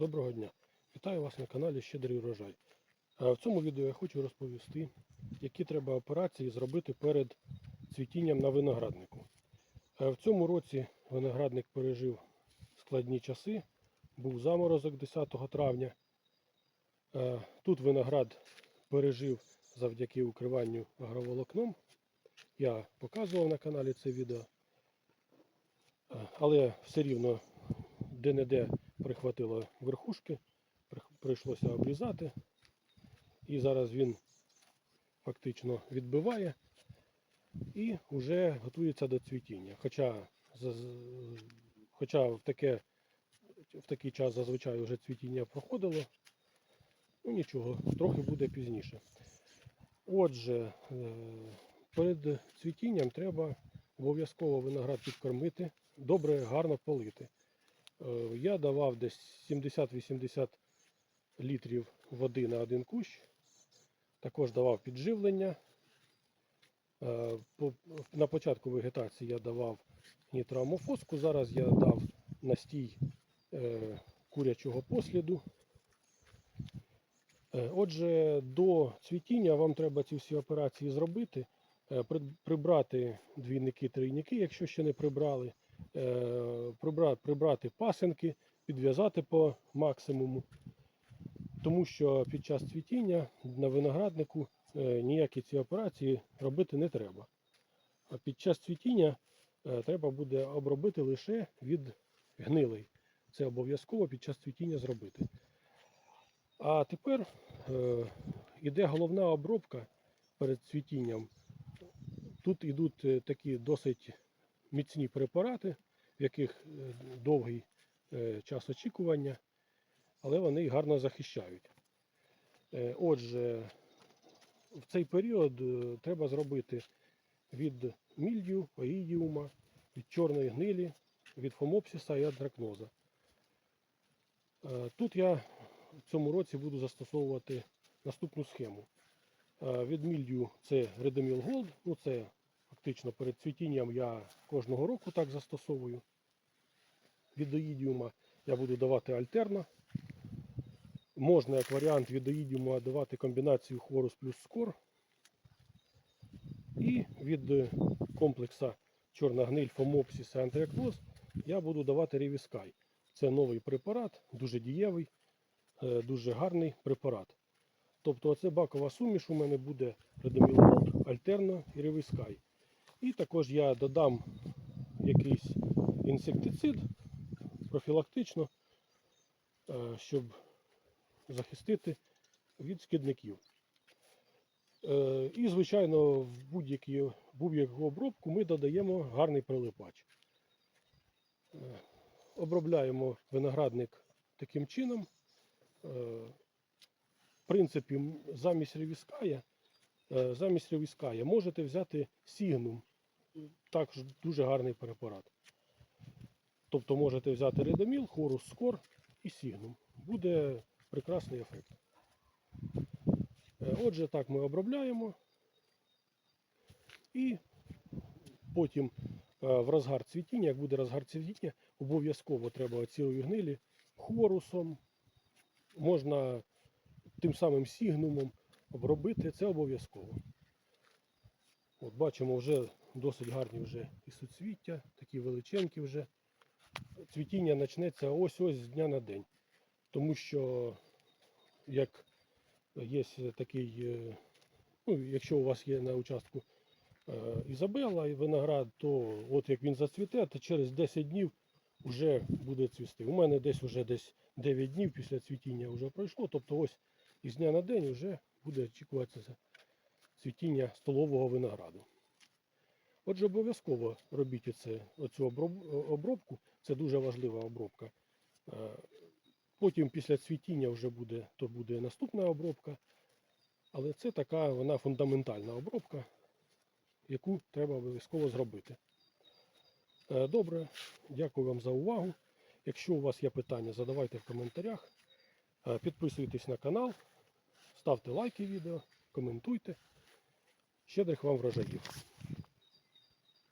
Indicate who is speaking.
Speaker 1: Доброго дня! Вітаю вас на каналі Щедрий урожай. В цьому відео я хочу розповісти, які треба операції зробити перед цвітінням на винограднику. В цьому році виноградник пережив складні часи, був заморозок 10 травня. Тут виноград пережив завдяки укриванню агроволокном. Я показував на каналі це відео. Але все рівно де-не-де прихватило верхушки, прийшлося обрізати. І зараз він фактично відбиває і вже готується до цвітіння. Хоча, хоча в, таке, в такий час зазвичай вже цвітіння проходило, ну нічого, трохи буде пізніше. Отже, е, перед цвітінням треба обов'язково виноград підкормити, добре, гарно полити. Е, Я давав десь 70-80 літрів води на один кущ. Також давав підживлення. Е, На початку вегетації я давав нітроамофоску. Зараз я дав настій е, курячого посліду. Отже, до цвітіння вам треба ці всі операції зробити. Прибрати двійники, трійники, якщо ще не прибрали прибрати, прибрати пасинки, підв'язати по максимуму. Тому що під час цвітіння на винограднику е, ніякі ці операції робити не треба. А під час цвітіння е, треба буде обробити лише від гнилий. Це обов'язково під час цвітіння зробити. А тепер е, іде головна обробка перед цвітінням. Тут йдуть е, такі досить міцні препарати, в яких е, довгий е, час очікування, але вони гарно захищають. Е, Отже, в цей період треба зробити від мільдію, оїдіума, від чорної гнилі, від фомопсиса і антракноза. Тут я в цьому році буду застосовувати наступну схему. Від мільдію це Редеміл Голд, ну це фактично перед цвітінням я кожного року так застосовую. Від оїдіума я буду давати альтерна. Можна як варіант від давати комбінацію хворус плюс скор. І від е, комплекса чорна гниль, фомопсис і антиакноз я буду давати ревіскай. Це новий препарат, дуже дієвий, е, дуже гарний препарат. Тобто оце бакова суміш у мене буде Редомілголд, Альтерна і Ревіскай. І також я додам якийсь інсектицид профілактично, е, щоб захистити від шкідників. Е, І, звичайно, в будь-яку обробку ми додаємо гарний прилипач. Е, Обробляємо виноградник таким чином. В принципі, замість ревіская, е, замість ревіская можете взяти сігнум. Також дуже гарний препарат. Тобто можете взяти редоміл, хорус скор і сігнум. Буде прекрасний ефект. Е, Отже, так ми обробляємо. І потім е, в розгар цвітіння, як буде розгар цвітіння, обов'язково треба цілої гнилі хорусом, можна тим самим сігнумом обробити, це обов'язково. От бачимо, вже досить гарні вже і суцвіття, такі величенькі вже. Цвітіння почнеться ось-ось з дня на день. Тому що як є такий, е, ну, якщо у вас є на участку е, Ізабела і виноград, то от як він зацвіте, то через 10 днів вже буде цвісти. У мене десь вже десь 9 днів після цвітіння вже пройшло, тобто ось із дня на день вже буде очікуватися цвітіння столового винограду. Отже, обов'язково робіть оце, оцю обробку, це дуже важлива обробка. Е, Потім після цвітіння вже буде, то буде наступна обробка. Але це така вона фундаментальна обробка, яку треба обов'язково зробити. Е, Добре, дякую вам за увагу. Якщо у вас є питання, задавайте в коментарях. Е, Підписуйтесь на канал, ставте лайки відео, коментуйте. Щедрих вам врожаїв.